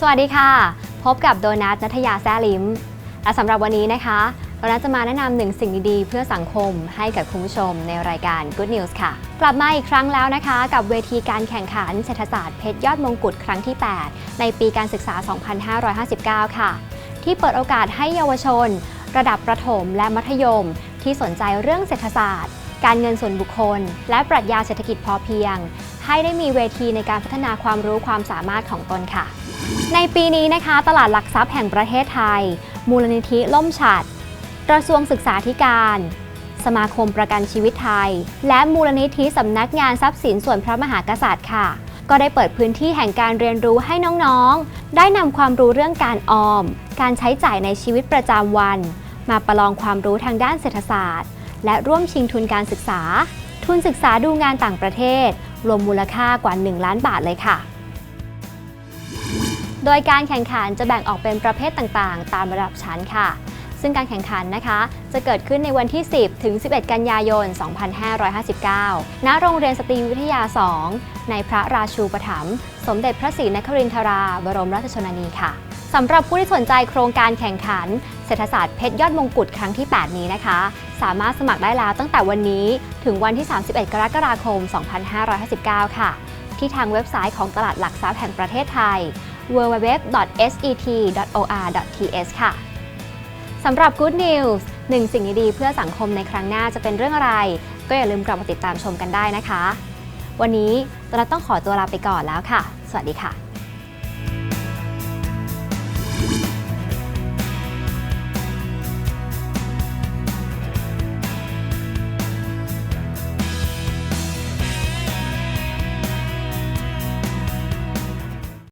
สวัสดีค่ะ พบกับโดนัทนัทยาแซ่ลิมและสำหรับวันนี้นะคะโดนัทจะมาแนะนำหนึ่งสิ่งดีๆ เพื่อสังคมให้กับคุณผู้ชมในรายการ Good News ค่ะ กลับมาอีกครั้งแล้วนะคะ กับเวทีการแข่งขันเศรษฐศาสตร์เพชรยอดมงกุฎครั้งที่ 8 ในปีการศึกษา 2559 ค่ะ ที่เปิดโอกาสให้เยาวชน ระดับประถมและมัธยม ที่สนใจเรื่องเศรษฐศาสตร์ การเงินส่วนบุคคล และปรัชญาเศรษฐกิจพอเพียง ให้ได้มีเวทีในการพัฒนาความรู้ความสามารถของตนค่ะ ในปีนี้นะคะตลาดหลักทรัพย์แห่งประเทศไทย มูลนิธิล่มฉัดกระทรวงศึกษาธิการ สมาคมประกันชีวิตไทย และมูลนิธิสำนักงานทรัพย์สินส่วนพระมหากษัตริย์ค่ะ ก็ได้เปิดพื้นที่แห่งการเรียนรู้ให้น้องๆ ได้นำความรู้เรื่องการออม การใช้จ่ายในชีวิตประจำวัน มาประลองความรู้ทางด้านเศรษฐศาสตร์ และร่วมชิงทุนการศึกษา ทุนศึกษาดูงานต่างประเทศ รวมมูลค่ากว่า 1 ล้านบาทเลยค่ะ โดยการแข่งขันจะแบ่งออกเป็นประเภทต่างๆ ตามระดับชั้นค่ะ ซึ่งการแข่งขันนะคะ จะเกิดขึ้นในวันที่ 10 ถึง 11 กันยายน 2559 ณ โรงเรียนสตรีวิทยา 2 ในพระราชูปถัมภ์สมเด็จพระศรีนครินทรา บรมราชชนนีค่ะสำหรับผู้ที่สนใจโครงการแข่งขัน เศรษฐศาสตร์เพชรยอดมงกุฎครั้งที่ 8 นี้นะคะ สามารถสมัครได้แล้วตั้งแต่วันนี้ถึงวันที่ 31 กรกฎาคม 2559 ค่ะ ที่ทางเว็บไซต์ของตลาดหลักทรัพย์แห่งประเทศไทย www.set.or.th ค่ะสำหรับ Good News หนึ่งสิ่งดีๆเพื่อสังคมในครั้งหน้าจะเป็นเรื่องอะไร ก็อย่าลืมกลับมาติดตามชมกันได้นะคะ วันนี้เราต้องขอตัวลาไปก่อนแล้วค่ะ สวัสดีค่ะ